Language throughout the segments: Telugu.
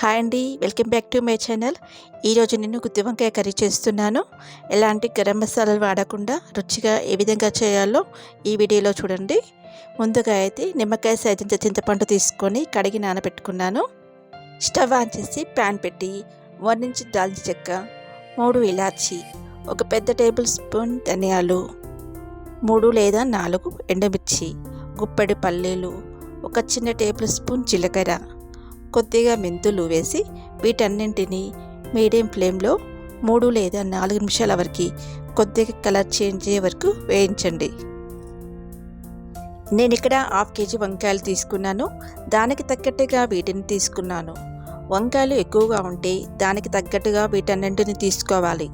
హాయ్ అండి welcome back to my channel. ఈరోజు నేను గుత్తి వంకాయ కర్రీ చేస్తున్నాను. ఎలాంటి గరం మసాలాలు వాడకుండా రుచిగా ఏ విధంగా చేయాలో ఈ వీడియోలో చూడండి. ముందుగా అయితే నిమ్మకాయ సైజంత చింతపండు తీసుకొని కడిగి నానబెట్టుకున్నాను. స్టవ్ ఆన్ చేసి ప్యాన్ పెట్టి వన్ ఇంచ్ దాల్చిన చెక్క మూడు ఇలాచి ఒక పెద్ద టేబుల్ స్పూన్ ధనియాలు మూడు లేదా నాలుగు ఎండమిర్చి గుప్పడి పల్లీలు ఒక చిన్న టేబుల్ స్పూన్ జీలకర్ర కొద్దిగా మెంతులు వేసి వీటన్నింటినీ మీడియం ఫ్లేమ్లో మూడు లేదా నాలుగు నిమిషాల వరకు కొద్దిగా కలర్ చేంజ్ అయ్యే వరకు వేయించండి. నేను ఇక్కడ హాఫ్ కేజీ వంకాయలు తీసుకున్నాను. దానికి తగ్గట్టుగా వీటిని తీసుకున్నాను. వంకాయలు ఎక్కువగా ఉంటే దానికి తగ్గట్టుగా వీటన్నింటిని తీసుకోవాలి.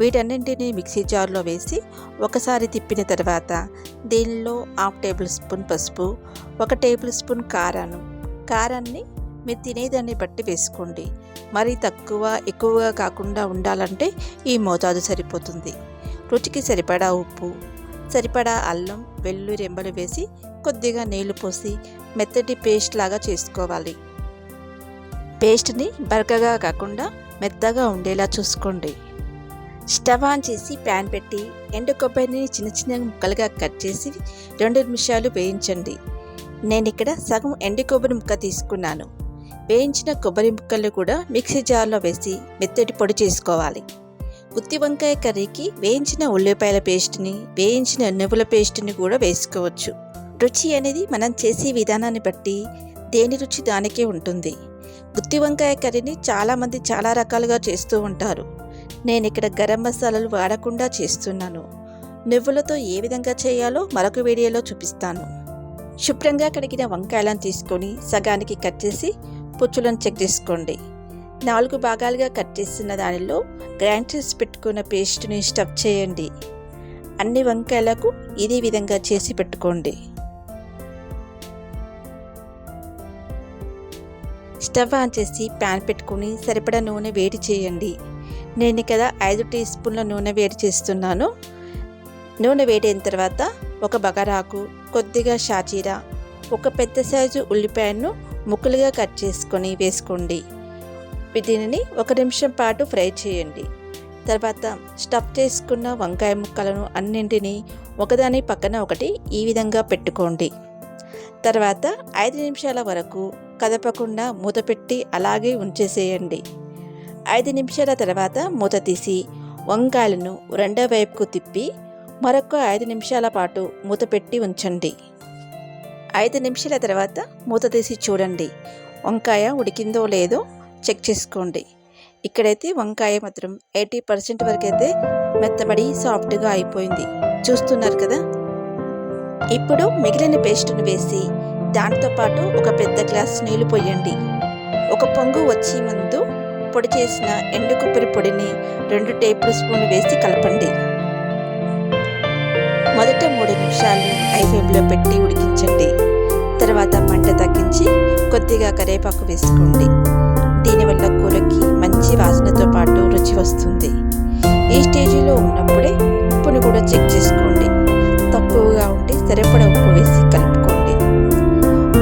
వీటన్నింటినీ మిక్సీ జార్లో వేసి ఒకసారి తిప్పిన తర్వాత దీనిలో హాఫ్ టేబుల్ స్పూన్ పసుపు ఒక టేబుల్ స్పూన్ కారాను కారాన్ని మీరు తినేదాన్ని బట్టి వేసుకోండి. మరి తక్కువ ఎక్కువగా కాకుండా ఉండాలంటే ఈ మోతాదు సరిపోతుంది. రుచికి సరిపడా ఉప్పు సరిపడా అల్లం వెల్లుల్లి రెంబలు వేసి కొద్దిగా నీళ్ళు పోసి మెత్తటి పేస్ట్ లాగా చేసుకోవాలి. పేస్ట్ని బరకగా కాకుండా మెత్తగా ఉండేలా చూసుకోండి. స్టవ్ ఆన్ చేసి ప్యాన్ పెట్టి ఎండు కొబ్బరిని చిన్న చిన్న ముక్కలుగా కట్ చేసి రెండు నిమిషాలు వేయించండి. నేను ఇక్కడ సగం ఎండు కొబ్బరి ముక్క తీసుకున్నాను. వేయించిన కొబ్బరి ముక్కలు కూడా మిక్సీ జార్లో వేసి మెత్తటి పొడి చేసుకోవాలి. గుత్తి వంకాయ కర్రీకి వేయించిన ఉల్లిపాయల పేస్ట్ని వేయించిన నువ్వుల పేస్ట్ని కూడా వేసుకోవచ్చు. రుచి అనేది మనం చేసే విధానాన్ని బట్టి దేని రుచి దానికే ఉంటుంది. గుత్తి వంకాయ కర్రీని చాలామంది చాలా రకాలుగా చేస్తూ ఉంటారు. నేను ఇక్కడ గరం మసాలాలు వాడకుండా చేస్తున్నాను. నువ్వులతో ఏ విధంగా చేయాలో మరొక వీడియోలో చూపిస్తాను. శుభ్రంగా కడిగిన వంకాయలను తీసుకొని సగానికి కట్ చేసి పుచ్చులను చెక్ చేసుకోండి. నాలుగు భాగాలుగా కట్ చేసిన దానిలో గ్రైండ్ చేసి పెట్టుకున్న పేస్ట్ని స్టఫ్ చేయండి. అన్ని వంకాయలకు ఇదే విధంగా చేసి పెట్టుకోండి. స్టవ్ ఆన్ చేసి ప్యాన్ పెట్టుకుని సరిపడా నూనె వేడి చేయండి. నేను కదా ఐదు టీ స్పూన్ల నూనె వేడి చేస్తున్నాను. నూనె వేడైన తర్వాత ఒక బగరాకు కొద్దిగా షాజీరా ఒక పెద్ద సైజు ఉల్లిపాయను ముక్కలుగా కట్ చేసుకొని వేసుకోండి. దీనిని ఒక నిమిషం పాటు ఫ్రై చేయండి. తర్వాత స్టఫ్ చేసుకున్న వంకాయ ముక్కలను అన్నింటినీ ఒకదాని పక్కన ఒకటి ఈ విధంగా పెట్టుకోండి. తర్వాత ఐదు నిమిషాల వరకు కదపకుండా మూత పెట్టి అలాగే ఉంచేసేయండి. ఐదు నిమిషాల తర్వాత మూత తీసి వంకాయలను రెండో వైపుకు తిప్పి మరొక ఐదు నిమిషాల పాటు మూత పెట్టి ఉంచండి. ఐదు నిమిషాల తర్వాత మూత తీసి చూడండి. వంకాయ ఉడికిందో లేదో చెక్ చేసుకోండి. ఇక్కడైతే వంకాయ మాత్రం ఎయిటీ పర్సెంట్ వరకు అయితే మెత్తబడి సాఫ్ట్గా అయిపోయింది. చూస్తున్నారు కదా? ఇప్పుడు మిగిలిన పేస్ట్ను వేసి దాంతోపాటు ఒక పెద్ద గ్లాస్ నీళ్ళు పోయండి. ఒక పొంగు వచ్చే ముందు పొడి చేసిన ఎండు కొబ్బరి పొడిని రెండు టేబుల్ స్పూన్లు వేసి కలపండి. మొదట మూడు నిమిషాలు ఐ ఫ్లేమ్లో పెట్టి ఉడికి తర్వాత మంట తగ్గించి కొద్దిగా కరివేపాకు వేసుకోండి. దీనివల్ల కూరకి మంచి వాసనతో పాటు రుచి వస్తుంది. ఈ స్టేజీలో ఉన్నప్పుడే ఉప్పును కూడా చెక్ చేసుకోండి. తక్కువగా ఉంటే సరిపడ ఉప్పు వేసి కలుపుకోండి.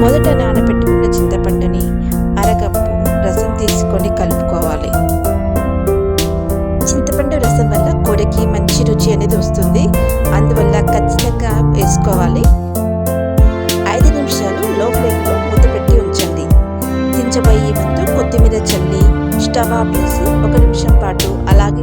మొదట నానబెట్టుకున్న చింతపండుని అరకప్పు రసం తీసుకొని కలుపుకోవాలి. చింతపండు రసం వల్ల కూరకి మంచి రుచి అనేది వస్తుంది. చల్లి. స్టవ్ ఆఫ్ చేసి ఒక నిమిషం పాటు అలాగే